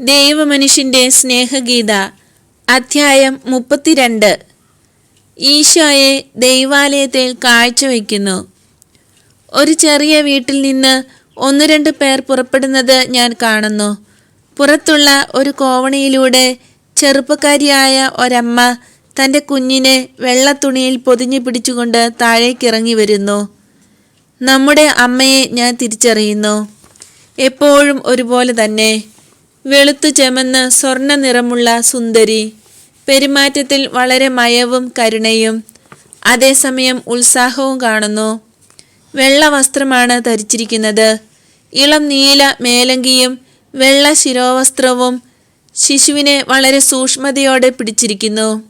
ദൈവമനുഷ്യന്റെ സ്നേഹഗീത അധ്യായം മുപ്പത്തിരണ്ട്. ഈശോയെ ദൈവാലയത്തിൽ കാഴ്ചവെക്കുന്നു ഒരു ചെറിയ വീട്ടിൽ നിന്ന് ഒന്ന് രണ്ട് പേർ പുറപ്പെടുന്നത് ഞാൻ കാണുന്നു. പുറത്തുള്ള ഒരു കോവണിയിലൂടെ ചെറുപ്പക്കാരിയായ ഒരമ്മ തന്റെ കുഞ്ഞിനെ വെള്ളത്തുണിയിൽ പൊതിഞ്ഞു പിടിച്ചുകൊണ്ട് താഴേക്കിറങ്ങി വരുന്നു. നമ്മുടെ അമ്മയെ ഞാൻ തിരിച്ചറിയുന്നു. എപ്പോഴും ഒരുപോലെ തന്നെ. വെളുത്തു ചെമന്ന് സ്വർണ നിറമുള്ള സുന്ദരി. പെരുമാറ്റത്തിൽ വളരെ മയവും കരുണയും. അതേസമയം ഉത്സാഹവും കാണുന്നു. വെള്ള വസ്ത്രമാണ് ധരിച്ചിരിക്കുന്നത്. ഇളം നീല മേലങ്കിയും വെള്ള ശിരോവസ്ത്രവും ശിശുവിനെ വളരെ സൂക്ഷ്മതയോടെ പിടിച്ചിരിക്കുന്നു.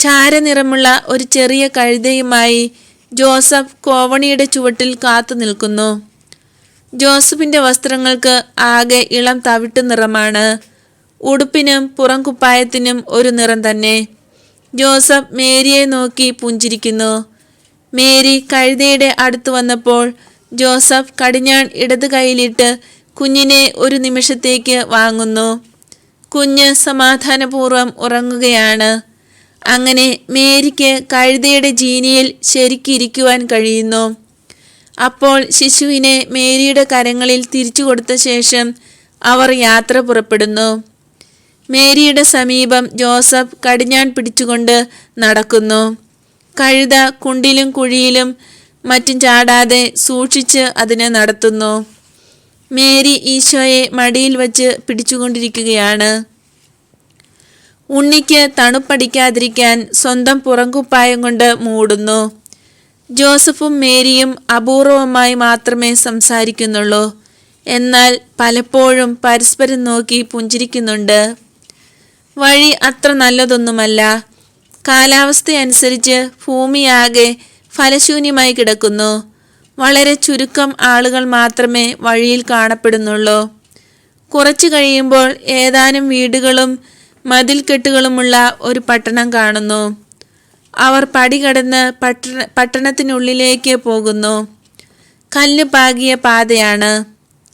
ചാരനിറമുള്ള ഒരു ചെറിയ കഴുതയുമായി ജോസഫ് കോവണിയുടെ ചുവട്ടിൽ കാത്തു നിൽക്കുന്നു. ജോസഫിന്റെ വസ്ത്രങ്ങൾക്ക് ആകെ ഇളം തവിട്ട് നിറമാണ്. ഉടുപ്പിനും പുറംകുപ്പായത്തിനും ഒരു നിറം തന്നെ. ജോസഫ് മേരിയെ നോക്കി പുഞ്ചിരിക്കുന്നു. മേരി കഴുതയുടെ അടുത്ത് വന്നപ്പോൾ ജോസഫ് കടിഞ്ഞാൺ ഇടത് കൈയിലിട്ട് കുഞ്ഞിനെ ഒരു നിമിഷത്തേക്ക് വാങ്ങുന്നു. കുഞ്ഞ് സമാധാനപൂർവം ഉറങ്ങുകയാണ്. അങ്ങനെ മേരിക്ക് കഴുതയുടെ ജീനിയിൽ ശരിക്കിരിക്കുവാൻ കഴിയുന്നു. അപ്പോൾ ശിശുവിനെ മേരിയുടെ കരങ്ങളിൽ തിരിച്ചു കൊടുത്ത ശേഷം അവർ യാത്ര പുറപ്പെടുന്നു. മേരിയുടെ സമീപം ജോസഫ് കടിഞ്ഞാൻ പിടിച്ചുകൊണ്ട് നടക്കുന്നു. കഴുത കുണ്ടിലും കുഴിയിലും മറ്റും ചാടാതെ സൂക്ഷിച്ച് അതിനെ നടത്തുന്നു. മേരി ഈശോയെ മടിയിൽ വച്ച് പിടിച്ചുകൊണ്ടിരിക്കുകയാണ്. ഉണ്ണിക്ക് തണുപ്പടിക്കാതിരിക്കാൻ സ്വന്തം പുറംകുപ്പായം കൊണ്ട് മൂടുന്നു. ജോസഫും മേരിയും അപൂർവമായി മാത്രമേ സംസാരിക്കുന്നുള്ളൂ. എന്നാൽ പലപ്പോഴും പരസ്പരം നോക്കി പുഞ്ചിരിക്കുന്നുണ്ട്. വഴി അത്ര നല്ലതൊന്നുമല്ല. കാലാവസ്ഥയനുസരിച്ച് ഭൂമിയാകെ ഫലശൂന്യമായി കിടക്കുന്നു. വളരെ ചുരുക്കം ആളുകൾ മാത്രമേ വഴിയിൽ കാണപ്പെടുന്നുള്ളൂ. കുറച്ചു കഴിയുമ്പോൾ ഏതാനും വീടുകളും മതിൽക്കെട്ടുകളുമുള്ള ഒരു പട്ടണം കാണുന്നു. അവർ പടി കടന്ന് പട്ടണ പട്ടണത്തിനുള്ളിലേക്ക് പോകുന്നു. കല്ല് പാകിയ പാതയാണ്.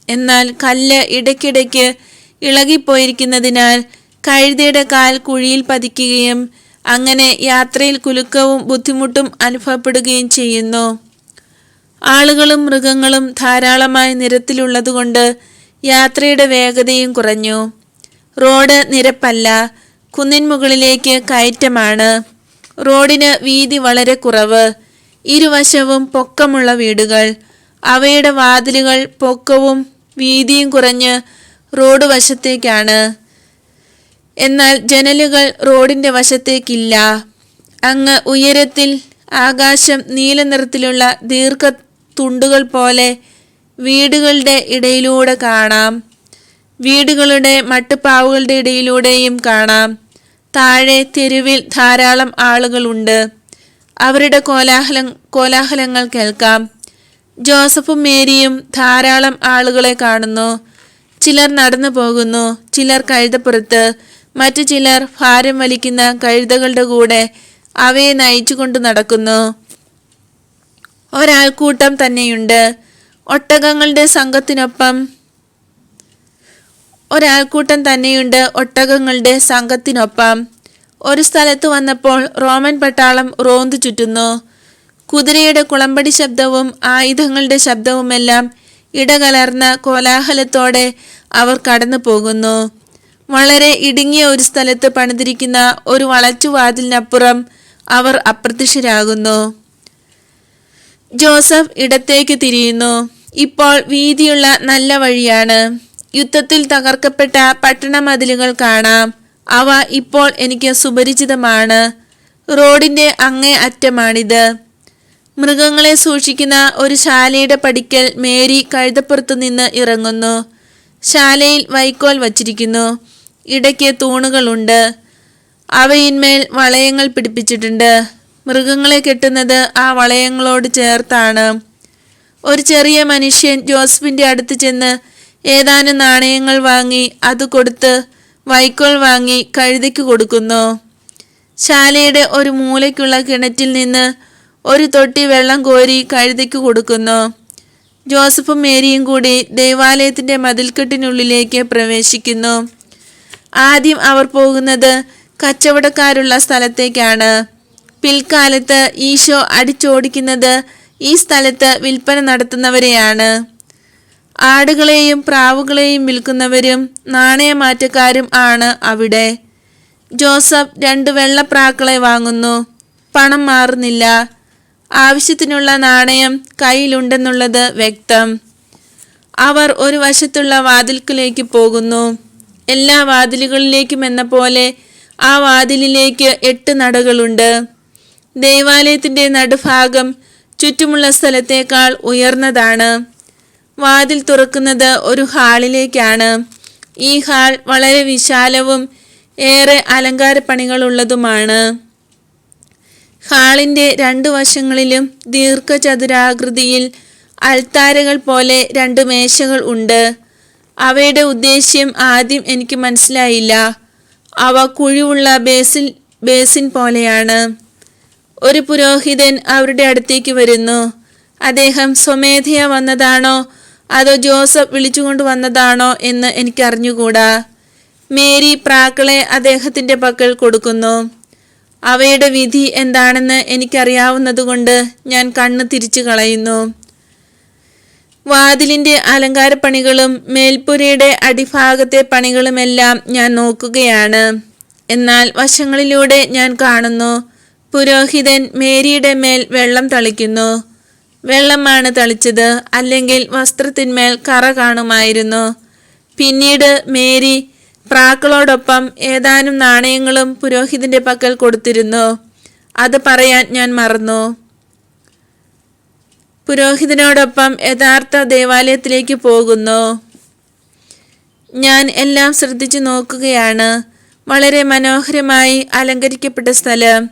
എന്നാൽ കല്ല് ഇടയ്ക്കിടയ്ക്ക് ഇളകിപ്പോയിരിക്കുന്നതിനാൽ കഴുതയുടെ കാൽ കുഴിയിൽ പതിക്കുകയും അങ്ങനെ യാത്രയിൽ കുലുക്കവും ബുദ്ധിമുട്ടും അനുഭവപ്പെടുകയും ചെയ്യുന്നു. ആളുകളും മൃഗങ്ങളും ധാരാളമായി നിരത്തിലുള്ളതുകൊണ്ട് യാത്രയുടെ വേഗതയും കുറഞ്ഞു. റോഡ് നിരപ്പല്ല കുന്നിൻ മുകളിലേക്ക് കയറ്റമാണ്. റോഡിന് വീതി വളരെ കുറവ്. ഇരുവശവും പൊക്കമുള്ള വീടുകൾ. അവയുടെ വാതിലുകൾ പൊക്കവും വീതിയും കുറഞ്ഞ് റോഡ് വശത്തേക്കാണ്. എന്നാൽ ജനലുകൾ റോഡിന്റെ വശത്തേക്കില്ല. അങ്ങ് ഉയരത്തിൽ ആകാശം നീല നിറത്തിലുള്ള ദീർഘ തുണ്ടുകൾ പോലെ വീടുകളുടെ ഇടയിലൂടെ കാണാം. വീടുകളുടെ മട്ടുപ്പാവുകളുടെ ഇടയിലൂടെയും കാണാം. താഴെ തെരുവിൽ ധാരാളം ആളുകളുണ്ട്. അവരുടെ കോലാഹലം കോലാഹലങ്ങൾ കേൾക്കാം. ജോസഫും മേരിയും ധാരാളം ആളുകളെ കാണുന്നു. ചിലർ നടന്നു പോകുന്നു. ചിലർ കഴുതപ്പുറത്ത്. മറ്റു ചിലർ ഭാരം വലിക്കുന്ന കഴുതകളുടെ കൂടെ അവയെ നയിച്ചുകൊണ്ട് നടക്കുന്നു. ഒരാൾക്കൂട്ടം തന്നെയുണ്ട്. ഒട്ടകങ്ങളുടെ സംഘത്തിനൊപ്പം ഒരാൾക്കൂട്ടം തന്നെയുണ്ട് ഒട്ടകങ്ങളുടെ സംഘത്തിനൊപ്പം. ഒരു സ്ഥലത്ത് വന്നപ്പോൾ റോമൻ പട്ടാളം റോന്തു ചുറ്റുന്നു. കുതിരയുടെ കുളമ്പടി ശബ്ദവും ആയുധങ്ങളുടെ ശബ്ദവുമെല്ലാം ഇടകലർന്ന കോലാഹലത്തോടെ അവർ കടന്നു പോകുന്നു. വളരെ ഇടുങ്ങിയ ഒരു സ്ഥലത്ത് പണിതിരിക്കുന്ന ഒരു വളച്ചുവാതിലിനപ്പുറം അവർ അപ്രത്യക്ഷരാകുന്നു. ജോസഫ് ഇടത്തേക്ക് തിരിയുന്നു. ഇപ്പോൾ വീതിയുള്ള നല്ല വഴിയാണ്. യുദ്ധത്തിൽ തകർക്കപ്പെട്ട പട്ടണ മതിലുകൾ കാണാം. അവ ഇപ്പോൾ എനിക്ക് സുപരിചിതമാണ്. റോഡിന്റെ അങ്ങേ അറ്റമാണിത്. മൃഗങ്ങളെ സൂക്ഷിക്കുന്ന ഒരു ശാലയുടെ പടിക്കൽ മേരി കഴുതപ്പുറത്തു നിന്ന് ഇറങ്ങുന്നു. ശാലയിൽ വൈക്കോൽ വച്ചിരിക്കുന്നു. ഇടയ്ക്ക് തൂണുകളുണ്ട്. അവയിന്മേൽ വളയങ്ങൾ പിടിപ്പിച്ചിട്ടുണ്ട്. മൃഗങ്ങളെ കെട്ടുന്നത് ആ വളയങ്ങളോട് ചേർത്താണ്. ഒരു ചെറിയ മനുഷ്യൻ ജോസഫിന്റെ അടുത്ത് ചെന്ന് ഏതാനും നാണയങ്ങൾ വാങ്ങി അത് കൊടുത്ത് വൈക്കോൽ വാങ്ങി കഴുതയ്ക്ക് കൊടുക്കുന്നു. ശാലയുടെ ഒരു മൂലയ്ക്കുള്ള കിണറ്റിൽ നിന്ന് ഒരു തൊട്ടി വെള്ളം കോരി കഴുതയ്ക്ക് കൊടുക്കുന്നു. ജോസഫും മേരിയും കൂടി ദൈവാലയത്തിന്റെ മതിൽക്കെട്ടിനുള്ളിലേക്ക് പ്രവേശിക്കുന്നു. ആദ്യം അവർ പോകുന്നത് കച്ചവടക്കാരുള്ള സ്ഥലത്തേക്കാണ്. പിൽക്കാലത്ത് ഈശോ അടിച്ചോടിക്കുന്നത് ഈ സ്ഥലത്ത് വിൽപ്പന നടത്തുന്നവരെയാണ്. ആടുകളെയും പ്രാവുകളെയും വിൽക്കുന്നവരും നാണയമാറ്റക്കാരും ആണ് അവിടെ. ജോസഫ് രണ്ട് വെള്ളപ്രാക്കളെ വാങ്ങുന്നു. പണം മാറുന്നില്ല. ആവശ്യത്തിനുള്ള നാണയം കയ്യിലുണ്ടെന്നുള്ളത് വ്യക്തം. അവർ ഒരു വശത്തുള്ള വാതിൽക്കിലേക്ക് പോകുന്നു. എല്ലാ വാതിലുകളിലേക്കും എന്ന പോലെ ആ വാതിലിലേക്ക് എട്ട് നടകളുണ്ട്. ദേവാലയത്തിന്റെ നടുഭാഗം ചുറ്റുമുള്ള സ്ഥലത്തേക്കാൾ ഉയർന്നതാണ്. വാതിൽ തുറക്കുന്നത് ഒരു ഹാളിലേക്കാണ്. ഈ ഹാൾ വളരെ വിശാലവും ഏറെ അലങ്കാരപ്പണികളുള്ളതുമാണ്. ഹാളിന്റെ രണ്ടു വശങ്ങളിലും ദീർഘചതുരാകൃതിയിൽ അൽത്താരകൾ പോലെ രണ്ട് മേശകൾ ഉണ്ട്. അവയുടെ ഉദ്ദേശ്യം ആദ്യം എനിക്ക് മനസ്സിലായില്ല. അവ കുഴിവുള്ള ബേസിൽ ബേസിൻ പോലെയാണ്. ഒരു പുരോഹിതൻ അവരുടെ അടുത്തേക്ക് വരുന്നു. അദ്ദേഹം സ്വമേധയാ വന്നതാണോ? അതോ ജോസഫ് വിളിച്ചുകൊണ്ട് വന്നതാണോ എന്ന് എനിക്കറിഞ്ഞുകൂടാ? മേരി പ്രാക്കളെ അദ്ദേഹത്തിന്റെ പക്കൽ കൊടുക്കുന്നു. അവയുടെ വിധി എന്താണെന്ന് എനിക്കറിയാവുന്നതുകൊണ്ട് ഞാൻ കണ്ണ് തിരിച്ചു കളയുന്നു. വാതിലിന്റെ അലങ്കാരപ്പണികളും മേൽപ്പുരയുടെ അടിഭാഗത്തെ പണികളുമെല്ലാം ഞാൻ നോക്കുകയാണ്. എന്നാൽ വശങ്ങളിലൂടെ ഞാൻ കാണുന്നു. പുരോഹിതൻ മേരിയുടെ മേൽ വെള്ളം തളിക്കുന്നു. വെള്ളമാണ് തളിച്ചത്. അല്ലെങ്കിൽ വസ്ത്രത്തിന്മേൽ കറ കാണുമായിരുന്നു. പിന്നീട് മേരി പ്രാക്കളോടൊപ്പം ഏതാനും നാണയങ്ങളും പുരോഹിതന്റെ പക്കൽ കൊടുത്തിരുന്നു. അത് പറയാൻ ഞാൻ മറന്നു. പുരോഹിതനോടൊപ്പം യഥാർത്ഥ ദേവാലയത്തിലേക്ക് പോകുന്നു. ഞാൻ എല്ലാം ശ്രദ്ധിച്ചു നോക്കുകയാണ്. വളരെ മനോഹരമായി അലങ്കരിക്കപ്പെട്ട സ്ഥലം.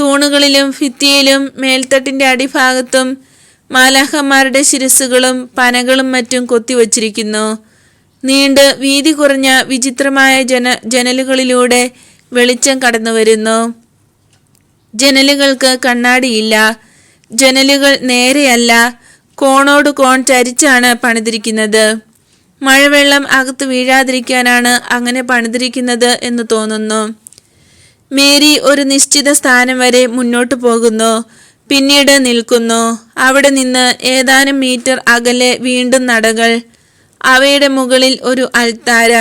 തൂണുകളിലും ഭിത്തിയിലും മേൽത്തട്ടിന്റെ അടിഭാഗത്തും മാലാഹന്മാരുടെ ശിരസുകളും പനകളും മറ്റും കൊത്തിവച്ചിരിക്കുന്നു. നീണ്ട് വീതി കുറഞ്ഞ വിചിത്രമായ ജന ജനലുകളിലൂടെ വെളിച്ചം കടന്നു വരുന്നു ജനലുകൾക്ക് കണ്ണാടിയില്ല. ജനലുകൾ നേരെയല്ല. കോണോട് കോൺ ചരിച്ചാണ് പണിതിരിക്കുന്നത്. മഴവെള്ളം അകത്ത് വീഴാതിരിക്കാനാണ് അങ്ങനെ പണിതിരിക്കുന്നത് എന്ന് തോന്നുന്നു. മേരി ഒരു നിശ്ചിത സ്ഥാനം വരെ മുന്നോട്ടു പോകുന്നു. പിന്നീട് നിൽക്കുന്നു. അവിടെ നിന്ന് ഏതാനും മീറ്റർ അകലെ വീണ്ടും നടകൾ. അവയുടെ മുകളിൽ ഒരു അൽത്താര.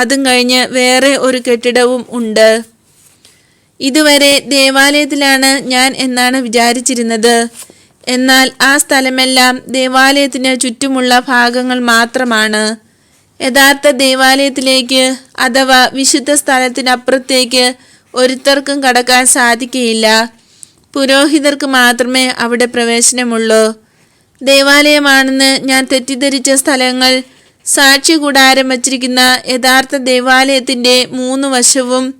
അതും കഴിഞ്ഞ് വേറെ ഒരു കെട്ടിടവും ഉണ്ട്. ഇതുവരെ ദേവാലയത്തിലാണ് ഞാൻ എന്നാണ് വിചാരിച്ചിരുന്നത്. എന്നാൽ ആ സ്ഥലമെല്ലാം ദേവാലയത്തിന് ചുറ്റുമുള്ള ഭാഗങ്ങൾ മാത്രമാണ്. യഥാർത്ഥ ദേവാലയത്തിലേക്ക് അഥവാ വിശുദ്ധ സ്ഥലത്തിനപ്പുറത്തേക്ക് ഒരുത്തർക്കും കടക്കാൻ സാധിക്കുകയില്ല പുരോഹിതർക്ക് മാത്രമേ അവിടെ പ്രവേശനമുള്ളൂ. ദേവാലയമാണെന്ന് ഞാൻ തെറ്റിദ്ധരിച്ച സ്ഥലങ്ങൾ സാക്ഷി കൂടാരം വച്ചിരിക്കുന്ന യഥാർത്ഥ ദേവാലയത്തിന്റെ മൂന്ന് വശവും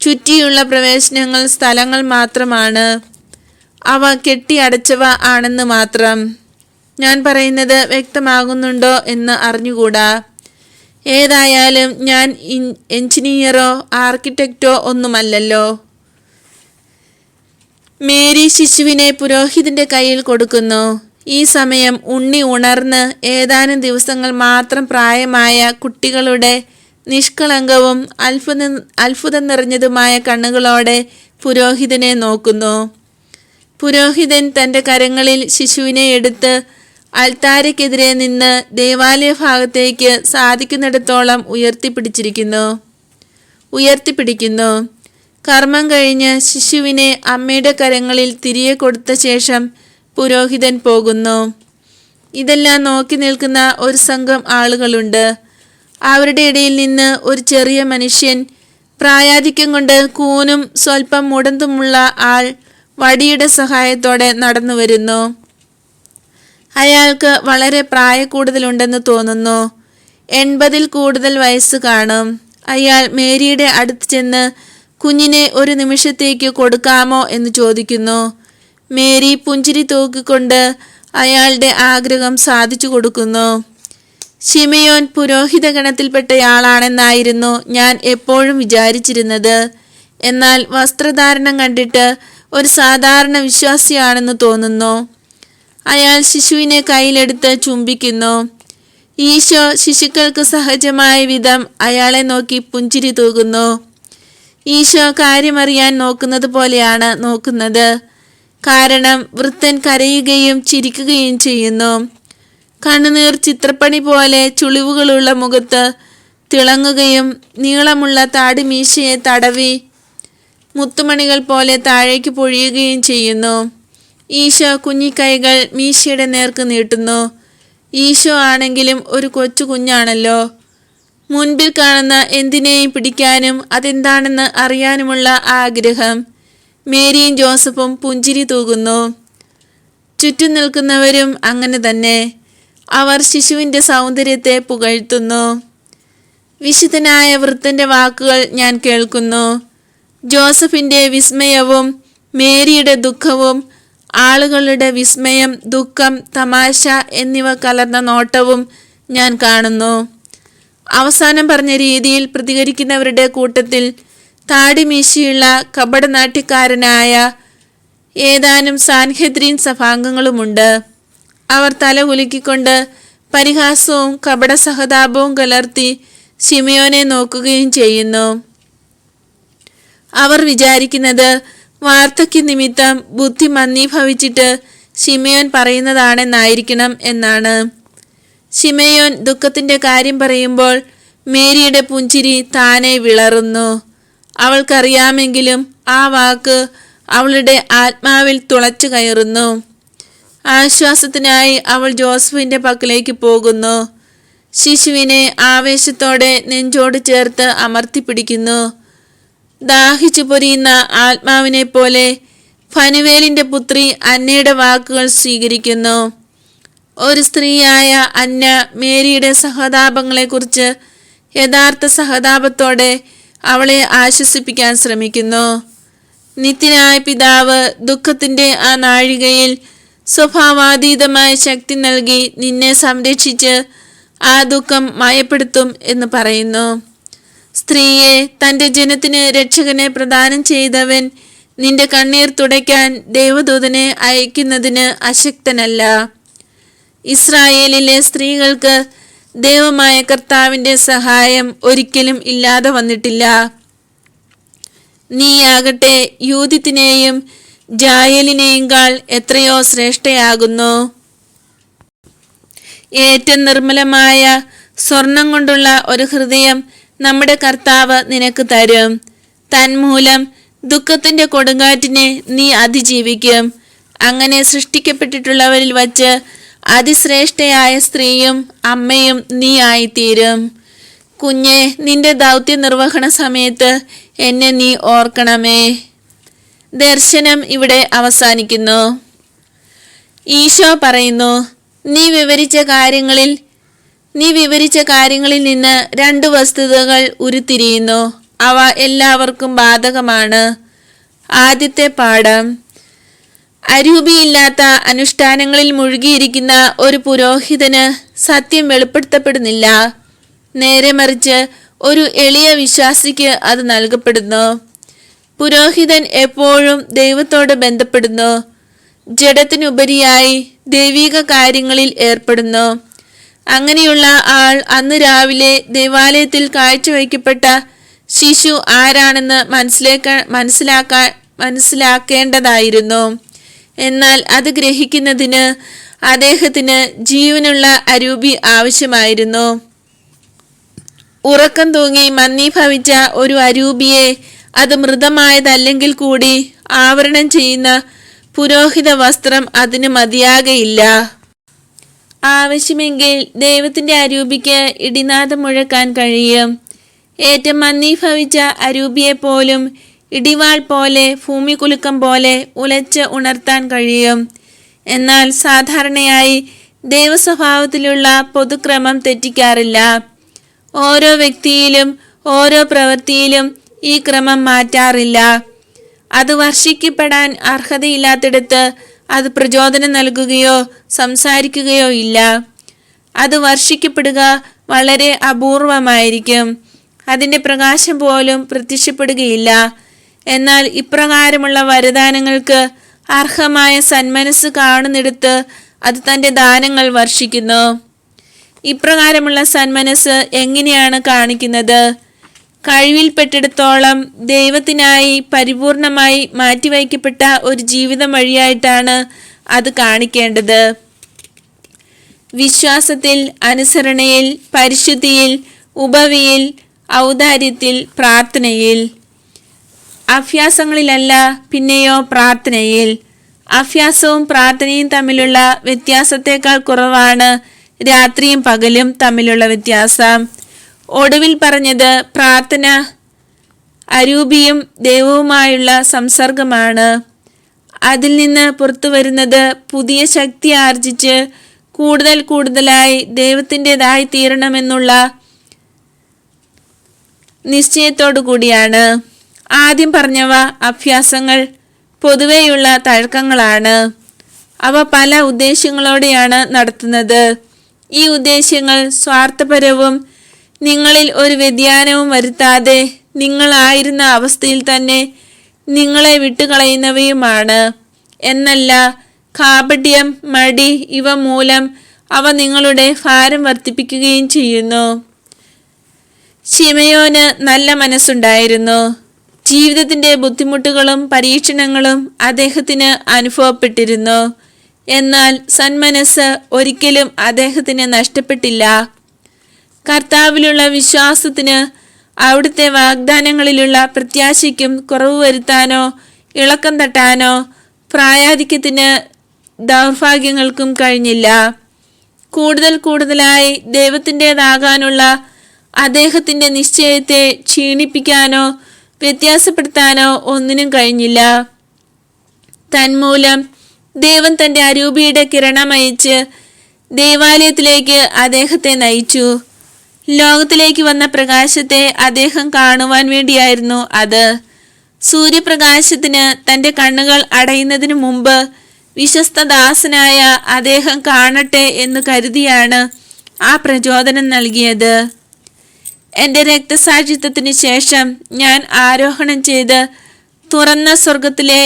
ചുറ്റിയുള്ള പ്രവേശനങ്ങൾ സ്ഥലങ്ങൾ മാത്രമാണ്. അവ കെട്ടിയടച്ചവ ആണെന്ന് മാത്രം. ഞാൻ പറയുന്നത് വ്യക്തമാകുന്നുണ്ടോ എന്ന് അറിഞ്ഞുകൂടാ. ഏതായാലും ഞാൻ എഞ്ചിനീയറോ ആർക്കിടെക്റ്റോ ഒന്നുമല്ലല്ലോ. മേരി ശിശുവിനെ പുരോഹിതന്റെ കയ്യിൽ കൊടുക്കുന്നു. ഈ സമയം ഉണ്ണി ഉണർന്ന് ഏതാനും ദിവസങ്ങൾ മാത്രം പ്രായമായ കുട്ടികളുടെ നിഷ്കളങ്കവും അത്ഭുത അത്ഭുതം നിറഞ്ഞതുമായ കണ്ണുകളോടെ പുരോഹിതനെ നോക്കുന്നു. പുരോഹിതൻ തന്റെ കരങ്ങളിൽ ശിശുവിനെ എടുത്ത് അൽത്താരയ്ക്കെതിരെ നിന്ന് ദേവാലയ ഭാഗത്തേക്ക് സാധിക്കുന്നിടത്തോളം ഉയർത്തിപ്പിടിച്ചിരിക്കുന്നു. ഉയർത്തിപ്പിടിക്കുന്നു. കർമ്മം കഴിഞ്ഞ് ശിശുവിനെ അമ്മയുടെ കരങ്ങളിൽ തിരികെ കൊടുത്ത ശേഷം പുരോഹിതൻ പോകുന്നു. ഇതെല്ലാം നോക്കി നിൽക്കുന്ന ഒരു സംഘം ആളുകളുണ്ട്. അവരുടെ ഇടയിൽ നിന്ന് ഒരു ചെറിയ മനുഷ്യൻ പ്രായാധിക്യം കൊണ്ട് കൂനും സ്വല്പം മുടന്തുമുള്ള ആൾ വടിയുടെ സഹായത്തോടെ നടന്നു വരുന്നു. അയാൾക്ക് വളരെ പ്രായ കൂടുതലുണ്ടെന്ന് തോന്നുന്നു. എൺപതിൽ കൂടുതൽ വയസ്സ് കാണും. അയാൾ മേരിയുടെ അടുത്ത് ചെന്ന് കുഞ്ഞിനെ ഒരു നിമിഷത്തേക്ക് കൊടുക്കാമോ എന്ന് ചോദിക്കുന്നു. മേരി പുഞ്ചിരി തൂക്കിക്കൊണ്ട് അയാളുടെ ആഗ്രഹം സാധിച്ചു കൊടുക്കുന്നു. ഷിമയോൻ പുരോഹിത ഗണത്തിൽപ്പെട്ടയാളാണെന്നായിരുന്നു ഞാൻ എപ്പോഴും വിചാരിച്ചിരുന്നത്. എന്നാൽ വസ്ത്രധാരണം കണ്ടിട്ട് ഒരു സാധാരണ വിശ്വാസിയാണെന്ന് തോന്നുന്നു. അയാൾ ശിശുവിനെ കയ്യിലെടുത്ത് ചുംബിക്കുന്നു. ഈശോ ശിശുക്കൾക്ക് സഹജമായ വിധം അയാളെ നോക്കി പുഞ്ചിരി തൂകുന്നു. ഈശോ കാര്യമറിയാൻ നോക്കുന്നത് പോലെയാണ് നോക്കുന്നത്. കാരണം വൃത്തൻ കരയുകയും ചിരിക്കുകയും ചെയ്യുന്നു. കണ്ണുനീർ ചിത്രപ്പണി പോലെ ചുളിവുകളുള്ള മുഖത്ത് തിളങ്ങുകയും നീളമുള്ള താടിമീശയെ തടവി മുത്തുമണികൾ പോലെ താഴേക്ക് പൊഴിയുകയും ചെയ്യുന്നു. ഈശോ കുഞ്ഞിക്കൈകൾ മീശയുടെ നേർക്ക് നീട്ടുന്നു. ഈശോ ആണെങ്കിലും ഒരു കൊച്ചു കുഞ്ഞാണല്ലോ. മുൻപിൽ കാണുന്ന എന്തിനേയും പിടിക്കാനും അതെന്താണെന്ന് അറിയാനുമുള്ള ആഗ്രഹം. മേരിയും ജോസഫും പുഞ്ചിരി തൂകുന്നു. ചുറ്റും നിൽക്കുന്നവരും അങ്ങനെ തന്നെ. അവർ ശിശുവിന്റെ സൗന്ദര്യത്തെ പുകഴ്ത്തുന്നു. വിശുദ്ധനായ വൃത്തന്റെ വാക്കുകൾ ഞാൻ കേൾക്കുന്നു. ജോസഫിന്റെ വിസ്മയവും മേരിയുടെ ദുഃഖവും ആളുകളുടെ വിസ്മയം ദുഃഖം തമാശ എന്നിവ കലർന്ന നോട്ടവും ഞാൻ കാണുന്നു. അവസാനം പറഞ്ഞ രീതിയിൽ പ്രതികരിക്കുന്നവരുടെ കൂട്ടത്തിൽ താടിമീശിയുള്ള കപടനാട്യക്കാരനായ ഏതാനും സാൻഹെദ്രീൻ സഭാംഗങ്ങളുമുണ്ട്. അവർ തല കുലുക്കിക്കൊണ്ട് പരിഹാസവും കപട സഹതാപവും കലർത്തി ഷിമയോനെ നോക്കുകയും ചെയ്യുന്നു. അവർ വിചാരിക്കുന്നത് വാർദ്ധക്യ നിമിത്തം ബുദ്ധി മന്ദീഭവിച്ചിട്ട് ഷിമയോൻ പറയുന്നതാണെന്നായിരിക്കണം എന്നാണ്. ശിമയോൻ ദുഃഖത്തിന്റെ കാര്യം പറയുമ്പോൾ മേരിയുടെ പുഞ്ചിരി താനെ വിളറുന്നു. അവൾക്കറിയാമെങ്കിലും ആ വാക്ക് അവളുടെ ആത്മാവിൽ തുളച്ചു കയറുന്നു. ആശ്വാസത്തിനായി അവൾ ജോസഫിന്റെ പക്കലേക്ക് പോകുന്നു. ശിശുവിനെ ആവേശത്തോടെ നെഞ്ചോട് ചേർത്ത് അമർത്തിപ്പിടിക്കുന്നു. ദാഹിച്ചു പൊരിയുന്ന ആത്മാവിനെ പോലെ ഫനുവേലിന്റെ പുത്രി അന്നയുടെ വാക്കുകൾ സ്വീകരിക്കുന്നു. ഒരു സ്ത്രീയായ അന്ന മേരിയുടെ സഹതാപങ്ങളെക്കുറിച്ച് യഥാർത്ഥ സഹതാപത്തോടെ അവളെ ആശ്വസിപ്പിക്കാൻ ശ്രമിക്കുന്നു. നിത്യനായ പിതാവ് ദുഃഖത്തിന്റെ ആ നാഴികയിൽ സ്വഭാവാതീതമായ ശക്തി നൽകി നിന്നെ സംരക്ഷിച്ച് ആ ദുഃഖം മയപ്പെടുത്തും എന്ന് പറയുന്നു. സ്ത്രീയെ തന്റെ ജനത്തിന് രക്ഷകനെ പ്രദാനം ചെയ്തവൻ നിന്റെ കണ്ണീർ തുടയ്ക്കാൻ ദേവദൂതനെ അയക്കുന്നതിന് അശക്തനല്ല. ഇസ്രായേലിലെ സ്ത്രീകൾക്ക് ദൈവമായ കർത്താവിന്റെ സഹായം ഒരിക്കലും ഇല്ലാതെ വന്നിട്ടില്ല. നീയാകട്ടെ യൂതിത്തിനെയും ജായലിനെയുംകാൾ എത്രയോ ശ്രേഷ്ഠയാകുന്നു. ഏറ്റവും നിർമ്മലമായ സ്വർണം കൊണ്ടുള്ള ഒരു ഹൃദയം നമ്മുടെ കർത്താവ് നിനക്ക് തരും. തന്മൂലം ദുഃഖത്തിന്റെ കൊടുങ്കാറ്റിനെ നീ അതിജീവിക്കും. അങ്ങനെ സൃഷ്ടിക്കപ്പെട്ടിട്ടുള്ളവരിൽ വച്ച് അതിശ്രേഷ്ഠയായ സ്ത്രീയും അമ്മയും നീ ആയിത്തീരും കുഞ്ഞെ നിന്റെ ദൗത്യ നിർവഹണ സമയത്ത് എന്നെ നീ ഓർക്കണമേ. ദർശനം ഇവിടെ അവസാനിക്കുന്നു. ഈശോ പറയുന്നു നീ വിവരിച്ച കാര്യങ്ങളിൽ നീ വിവരിച്ച കാര്യങ്ങളിൽ നിന്ന് രണ്ട് വസ്തുതകൾ ഉരുത്തിരിയുന്നു. അവ എല്ലാവർക്കും ബാധകമാണ്. ആദ്യത്തെ പാഠം അരൂപിയില്ലാത്ത അനുഷ്ഠാനങ്ങളിൽ മുഴുകിയിരിക്കുന്ന ഒരു പുരോഹിതന് സത്യം വെളിപ്പെടുത്തപ്പെടുന്നില്ല. നേരെ മറിച്ച് ഒരു എളിയ വിശ്വാസിക്ക് അത് നൽകപ്പെടുന്നു. പുരോഹിതൻ എപ്പോഴും ദൈവത്തോട് ബന്ധപ്പെടുന്നു. ജഡത്തിനുപരിയായി ദൈവിക കാര്യങ്ങളിൽ ഏർപ്പെടുന്നു. അങ്ങനെയുള്ള ആൾ അന്ന് രാവിലെ ദേവാലയത്തിൽ കാഴ്ചവെക്കപ്പെട്ട ശിശു ആരാണെന്ന് മനസ്സിലാക്ക മനസ്സിലാക്കാൻ മനസ്സിലാക്കേണ്ടതായിരുന്നു. എന്നാൽ അത് ഗ്രഹിക്കുന്നതിന് അദ്ദേഹത്തിന് ജീവനുള്ള അരൂപി ആവശ്യമായിരുന്നു. ഉറക്കം തൂങ്ങി മന്ദീഭവിച്ച ഒരു അരൂപിയെ അത് മൃതമായതല്ലെങ്കിൽ കൂടി ആവരണം ചെയ്യുന്ന പുരോഹിത വസ്ത്രം അതിന് മതിയാകയില്ല. ആവശ്യമെങ്കിൽ ദൈവത്തിന്റെ അരൂപിക്ക് ഇടിനാദം മുഴക്കാൻ കഴിയും. ഏറ്റവും മന്ദീഭവിച്ച അരൂപിയെ പോലും ഇടിവാൾ പോലെ ഭൂമികുലുക്കം പോലെ ഉലച്ച് ഉണർത്താൻ കഴിയും. എന്നാൽ സാധാരണയായി ദൈവസ്വഭാവത്തിലുള്ള പൊതുക്രമം തെറ്റിക്കാറില്ല. ഓരോ വ്യക്തിയിലും ഓരോ പ്രവൃത്തിയിലും ഈ ക്രമം മാറ്റാറില്ല. അത് വർഷിക്കപ്പെടാൻ അർഹതയില്ലാത്തിടത്ത് അത് പ്രചോദനം നൽകുകയോ സംസാരിക്കുകയോ ഇല്ല. അത് വർഷിക്കപ്പെടുക വളരെ അപൂർവമായിരിക്കും. അതിന്റെ പ്രകാശം പോലും പ്രത്യക്ഷപ്പെടുകയില്ല. എന്നാൽ ഇപ്രകാരമുള്ള വരദാനങ്ങൾക്ക് അർഹമായ സന്മനസ് കാണുന്നിടത്ത് അത് തന്റെ ദാനങ്ങൾ വർഷിക്കുന്നു. ഇപ്രകാരമുള്ള സന്മനസ് എങ്ങനെയാണ് കാണിക്കുന്നത്? കഴിവിൽപ്പെട്ടിടത്തോളം ദൈവത്തിനായി പരിപൂർണമായി മാറ്റിവയ്ക്കപ്പെട്ട ഒരു ജീവിതം വഴിയായിട്ടാണ് അത് കാണിക്കേണ്ടത്. വിശ്വാസത്തിൽ അനുസരണയിൽ പരിശുദ്ധിയിൽ ഉപവിയിൽ ഔദാര്യത്തിൽ പ്രാർത്ഥനയിൽ. അഭ്യാസങ്ങളിലല്ല പിന്നെയോ പ്രാർത്ഥനയിൽ. അഭ്യാസവും പ്രാർത്ഥനയും തമ്മിലുള്ള വ്യത്യാസത്തേക്കാൾ കുറവാണ് രാത്രിയും പകലും തമ്മിലുള്ള വ്യത്യാസം. ഒടുവിൽ പറഞ്ഞത് പ്രാർത്ഥന അരൂപിയും ദൈവവുമായുള്ള സംസർഗമാണ്. അതിൽ നിന്ന് പുറത്തു വരുന്നത് പുതിയ ശക്തി ആർജിച്ച് കൂടുതൽ കൂടുതലായി ദൈവത്തിന്റെതായി തീരണമെന്നുള്ള നിശ്ചയത്തോടു കൂടിയാണ്. ആദ്യം പറഞ്ഞവ അഭ്യാസങ്ങൾ പൊതുവെയുള്ള തഴക്കങ്ങളാണ്. അവ പല ഉദ്ദേശ്യങ്ങളോടെയാണ് നടത്തുന്നത്. ഈ ഉദ്ദേശ്യങ്ങൾ സ്വാർത്ഥപരവും നിങ്ങളിൽ ഒരു വ്യതിയാനവും വരുത്താതെ നിങ്ങളായിരുന്ന അവസ്ഥയിൽ തന്നെ നിങ്ങളെ വിട്ടുകളയുന്നവയുമാണ്. എന്നല്ല കാപട്യം മടി ഇവ മൂലം അവ നിങ്ങളുടെ ഭാരം വർദ്ധിപ്പിക്കുകയും ചെയ്യുന്നു. ശിമയോന് നല്ല മനസ്സുണ്ടായിരുന്നു. ജീവിതത്തിന്റെ ബുദ്ധിമുട്ടുകളും പരീക്ഷണങ്ങളും അദ്ദേഹത്തിന് അനുഭവപ്പെട്ടിരുന്നു. എന്നാൽ സന്മനസ് ഒരിക്കലും അദ്ദേഹത്തിന് നഷ്ടപ്പെട്ടില്ല. കർത്താവിലുള്ള വിശ്വാസത്തിന് അവിടുത്തെ വാഗ്ദാനങ്ങളിലുള്ള പ്രത്യാശയ്ക്കും കുറവ് വരുത്താനോ ഇളക്കം തട്ടാനോ പ്രായാധിക്യത്തിന് ദൗർഭാഗ്യങ്ങൾക്കും കഴിഞ്ഞില്ല. കൂടുതൽ കൂടുതലായി ദൈവത്തിന്റെതാകാനുള്ള അദ്ദേഹത്തിന്റെ നിശ്ചയത്തെ ക്ഷീണിപ്പിക്കാനോ വ്യത്യാസപ്പെടുത്താനോ ഒന്നിനും കഴിഞ്ഞില്ല. തന്മൂലം ദൈവം തന്റെ അരൂപിയുടെ കിരണമയച്ച് ദേവാലയത്തിലേക്ക് അദ്ദേഹത്തെ നയിച്ചു. ലോകത്തിലേക്ക് വന്ന പ്രകാശത്തെ അദ്ദേഹം കാണുവാൻ വേണ്ടിയായിരുന്നു അത്. സൂര്യപ്രകാശത്തിന് തന്റെ കണ്ണുകൾ അടയുന്നതിനു മുമ്പ് വിശ്വസ്തദാസനായ അദ്ദേഹം കാണട്ടെ എന്ന് കരുതിയാണ് ആ പ്രചോദനം നൽകിയത്. എന്റെ രക്തസാക്ഷിത്വത്തിന് ശേഷം ഞാൻ ആരോഹണം ചെയ്ത് തുറന്ന സ്വർഗത്തിലെ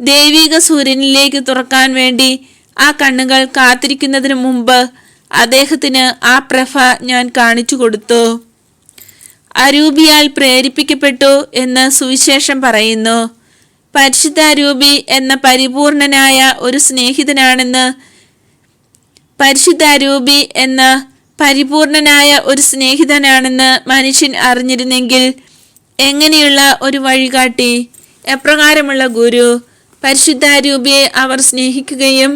ദൈവിക സൂര്യനിലേക്ക് തുറക്കാൻ വേണ്ടി ആ കണ്ണുകൾ കാത്തിരിക്കുന്നതിന് മുമ്പ് അദ്ദേഹത്തിന് ആ പ്രഭ ഞാൻ കാണിച്ചു കൊടുത്തു. അരൂപിയാൽ പ്രേരിപ്പിക്കപ്പെട്ടു എന്ന് സുവിശേഷം പറയുന്നു. പരിശുദ്ധ അരൂപി എന്ന പരിപൂർണനായ ഒരു സ്നേഹിതനാണെന്ന് പരിശുദ്ധ അരൂപി എന്ന പരിപൂർണനായ ഒരു സ്നേഹിതനാണെന്ന് മനുഷ്യൻ അറിഞ്ഞിരുന്നെങ്കിൽ എങ്ങനെയുള്ള ഒരു വഴികാട്ടി എപ്രകാരമുള്ള ഗുരു? പരിശുദ്ധാരൂപിയെ അവർ സ്നേഹിക്കുകയും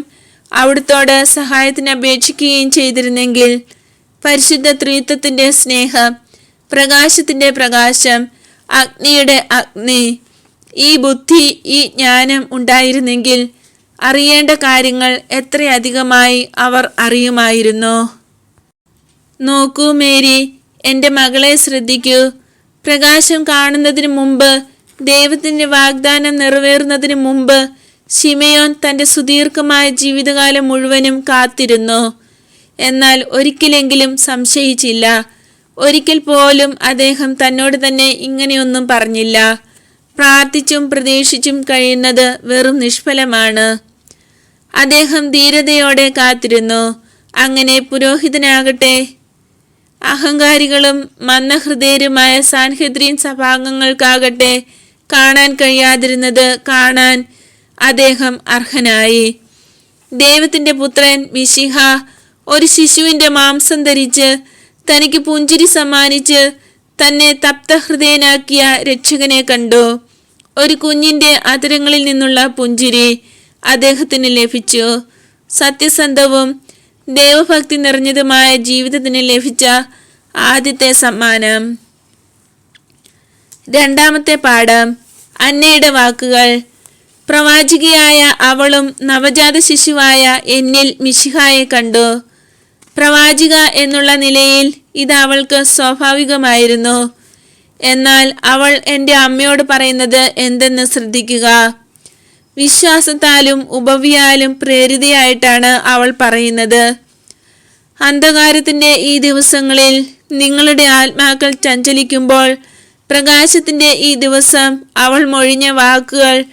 അവിടുത്തോട് സഹായത്തിന് അപേക്ഷിക്കുകയും ചെയ്തിരുന്നെങ്കിൽ പരിശുദ്ധ ത്രീത്വത്തിന്റെ സ്നേഹം പ്രകാശത്തിന്റെ പ്രകാശം അഗ്നിയുടെ അഗ്നി ഈ ബുദ്ധി ഈ ജ്ഞാനം ഉണ്ടായിരുന്നെങ്കിൽ അറിയേണ്ട കാര്യങ്ങൾ എത്രയധികമായി അവർ അറിയുമായിരുന്നു. നോക്കൂ മേരി എന്റെ മകളെ ശ്രദ്ധിക്കൂ. പ്രകാശം കാണുന്നതിന് മുമ്പ് ദൈവത്തിന്റെ വാഗ്ദാനം നിറവേറുന്നതിന് മുമ്പ് ഷിമയോൻ തന്റെ സുദീർഘമായ ജീവിതകാലം മുഴുവനും കാത്തിരുന്നു. എന്നാൽ ഒരിക്കലെങ്കിലും സംശയിച്ചില്ല. ഒരിക്കൽ പോലും അദ്ദേഹം തന്നോട് തന്നെ ഇങ്ങനെയൊന്നും പറഞ്ഞില്ല. പ്രാർത്ഥിച്ചും പ്രതീക്ഷിച്ചും കഴിയുന്നത് വെറും നിഷ്ഫലമാണ്. അദ്ദേഹം ധീരതയോടെ കാത്തിരുന്നു. അങ്ങനെ പുരോഹിതനാകട്ടെ അഹങ്കാരികളും മന്ദഹൃദയരുമായ സാൻഹദ്രീൻ സഭാംഗങ്ങൾക്കാകട്ടെ കാണാൻ കഴിയാതിരുന്നത് കാണാൻ അദ്ദേഹം അർഹനായി. ദൈവത്തിന്റെ പുത്രൻ മിശിഹ ഒരു ശിശുവിന്റെ മാംസം ധരിച്ച് തനിക്ക് പുഞ്ചിരി സമ്മാനിച്ച് തന്നെ തപ്തഹൃദയനാക്കിയ രക്ഷകനെ കണ്ടു. ഒരു കുഞ്ഞിന്റെ അതിരങ്ങളിൽ നിന്നുള്ള പുഞ്ചിരി അദ്ദേഹത്തിന് ലഭിച്ചു. സത്യസന്ധവും ദൈവഭക്തി നിറഞ്ഞതുമായ ജീവിതത്തിന് ലഭിച്ച ആദ്യത്തെ സമ്മാനം. രണ്ടാമത്തെ പാഠം അന്നയുടെ വാക്കുകൾ. പ്രവാചികയായ അവളും നവജാത ശിശുവായ എന്നിൽ മിശിഹായെ കണ്ടു. പ്രവാചിക എന്നുള്ള നിലയിൽ ഇത് അവൾക്ക് സ്വാഭാവികമായിരുന്നു. എന്നാൽ അവൾ എന്റെ അമ്മയോട് പറയുന്നത് എന്തെന്ന് ശ്രദ്ധിക്കുക. വിശ്വാസത്താലും ഉപവിയാലും പ്രേരിതയായിട്ടാണ് അവൾ പറയുന്നത്. അന്ധകാരത്തിന്റെ ഈ ദിവസങ്ങളിൽ നിങ്ങളുടെ ആത്മാക്കൾ ചഞ്ചലിക്കുമ്പോൾ പ്രകാശത്തിന്റെ ഈ ദിവസം അവൾ മൊഴിഞ്ഞ വാക്കുകൾ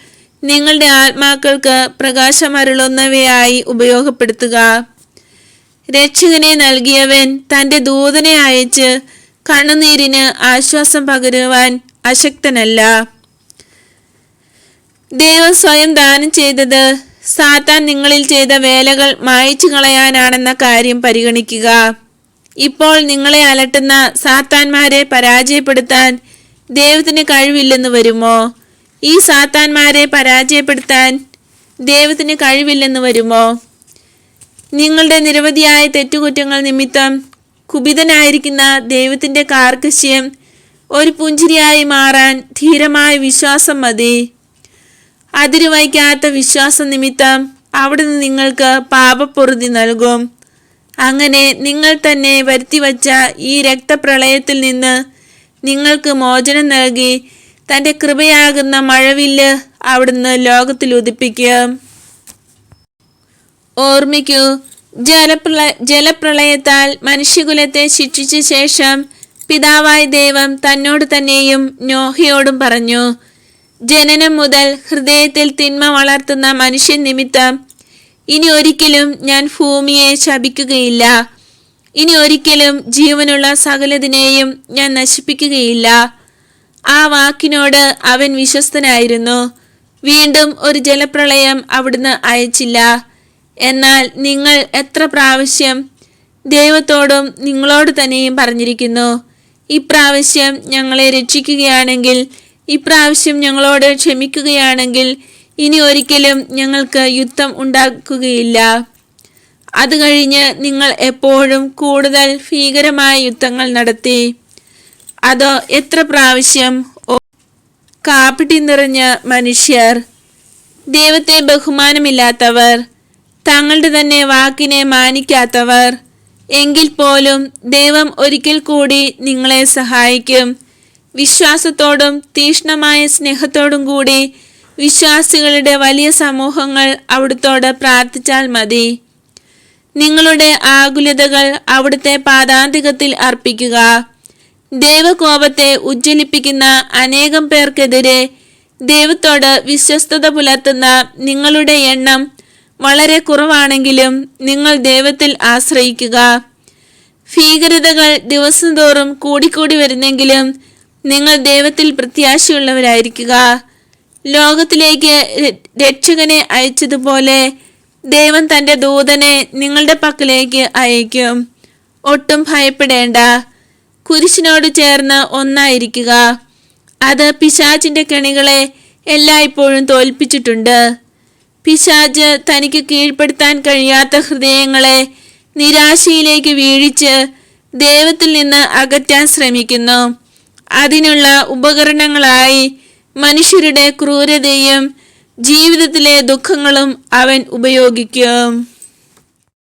നിങ്ങളുടെ ആത്മാക്കൾക്ക് പ്രകാശമരുളുന്നവയായി ഉപയോഗപ്പെടുത്തുക. രക്ഷകനെ നൽകിയവൻ തന്റെ ദൂതനെ അയച്ച് കണ്ണുനീരിന് ആശ്വാസം പകരുവാൻ അശക്തനല്ല. ദൈവം സ്വയം ദാനം ചെയ്തത് സാത്താൻ നിങ്ങളിൽ ചെയ്ത വേലകൾ മായച്ചു കളയാനാണെന്ന കാര്യം പരിഗണിക്കുക. ഇപ്പോൾ നിങ്ങളെ അലട്ടുന്ന സാത്താന്മാരെ പരാജയപ്പെടുത്താൻ ദൈവത്തിന് കഴിവില്ലെന്ന് വരുമോ? ഈ സാത്താന്മാരെ പരാജയപ്പെടുത്താൻ ദൈവത്തിന് കഴിവില്ലെന്ന് വരുമോ? നിങ്ങളുടെ നിരവധിയായ തെറ്റുകുറ്റങ്ങൾ നിമിത്തം കുപിതനായിരിക്കുന്ന ദൈവത്തിന്റെ കാർക്കശ്യം ഒരു പുഞ്ചിരിയായി മാറാൻ ധീരമായ വിശ്വാസം മതി. അതിരുവയ്ക്കാത്ത വിശ്വാസം നിമിത്തം അവിടുന്ന് നിങ്ങൾക്ക് പാപപ്പൊറുതി നൽകും. അങ്ങനെ നിങ്ങൾ തന്നെ വരുത്തിവച്ച ഈ രക്തപ്രളയത്തിൽ നിന്ന് നിങ്ങൾക്ക് മോചനം നൽകി തന്റെ കൃപയാകുന്ന മഴവില്ല് അവിടുന്ന് ലോകത്തിൽ ഉദിപ്പിക്കും. ഓർമ്മിക്കൂ ജലപ്രള ജലപ്രളയത്താൽ മനുഷ്യകുലത്തെ ശിക്ഷിച്ച ശേഷം പിതാവായ ദൈവം തന്നോട് തന്നെയും നോഹയോടും പറഞ്ഞു ജനനം മുതൽ ഹൃദയത്തിൽ തിന്മ വളർത്തുന്ന മനുഷ്യൻ നിമിത്തം ഇനി ഒരിക്കലും ഞാൻ ഭൂമിയെ ശപിക്കുകയില്ല. ഇനി ഒരിക്കലും ജീവനുള്ള സകലതിനെയും ഞാൻ നശിപ്പിക്കുകയില്ല. ആ വാക്കിനോട് അവൻ വിശ്വസ്തനായിരുന്നു. വീണ്ടും ഒരു ജലപ്രളയം അവിടുന്ന് അയച്ചില്ല. എന്നാൽ നിങ്ങൾ എത്ര പ്രാവശ്യം ദൈവത്തോടും നിങ്ങളോട് തന്നെയും പറഞ്ഞിരിക്കുന്നു. ഇപ്രാവശ്യം ഞങ്ങളെ രക്ഷിക്കുകയാണെങ്കിൽ ഇപ്രാവശ്യം ഞങ്ങളോട് ക്ഷമിക്കുകയാണെങ്കിൽ ഇനി ഒരിക്കലും ഞങ്ങൾക്ക് യുദ്ധം ഉണ്ടാക്കുകയില്ല. അത് കഴിഞ്ഞ് നിങ്ങൾ എപ്പോഴും കൂടുതൽ ഭീകരമായ യുദ്ധങ്ങൾ നടത്തി. അതോ എത്ര പ്രാവശ്യം? കാപ്പിട്ടി നിറഞ്ഞ മനുഷ്യർ. ദൈവത്തെ ബഹുമാനമില്ലാത്തവർ. തങ്ങളുടെ തന്നെ വാക്കിനെ മാനിക്കാത്തവർ. എങ്കിൽ പോലും ദൈവം ഒരിക്കൽ കൂടി നിങ്ങളെ സഹായിക്കും. വിശ്വാസത്തോടും തീഷ്ണമായ സ്നേഹത്തോടും കൂടി വിശ്വാസികളുടെ വലിയ സമൂഹങ്ങൾ അവിടുത്തോട് പ്രാർത്ഥിച്ചാൽ മതി. നിങ്ങളുടെ ആകുലതകൾ അവിടുത്തെ പാദാന്തികത്തിൽ അർപ്പിക്കുക. ദൈവകോപത്തെ ഉജ്ജ്വലിപ്പിക്കുന്ന അനേകം പേർക്കെതിരെ ദൈവത്തോട് വിശ്വസ്തത പുലർത്തുന്ന നിങ്ങളുടെ എണ്ണം വളരെ കുറവാണെങ്കിലും നിങ്ങൾ ദൈവത്തിൽ ആശ്രയിക്കുക. ഭീകരതകൾ ദിവസം തോറും കൂടിക്കൂടി വരുന്നെങ്കിലും നിങ്ങൾ ദൈവത്തിൽ പ്രത്യാശയുള്ളവരായിരിക്കുക. ലോകത്തിലേക്ക് രക്ഷകനെ അയച്ചതുപോലെ ദൈവം തന്റെ ദൂതനെ നിങ്ങളുടെ പക്കലേക്ക് അയക്കും. ഒട്ടും ഭയപ്പെടേണ്ട. കുരിശിനോട് ചേർന്ന് ഒന്നായിരിക്കുക. അത് പിശാചിന്റെ കെണികളെ എല്ലായ്പ്പോഴും തോൽപ്പിച്ചിട്ടുണ്ട്. പിശാജ് തനിക്ക് കീഴ്പ്പെടുത്താൻ കഴിയാത്ത ഹൃദയങ്ങളെ നിരാശയിലേക്ക് വീഴിച്ച് ദൈവത്തിൽ നിന്ന് അകറ്റാൻ ശ്രമിക്കുന്നു. അതിനുള്ള ഉപകരണങ്ങളായി മനുഷ്യരുടെ ക്രൂരതയും ജീവിതത്തിലെ ദുഃഖങ്ങളും അവൻ ഉപയോഗിക്കും.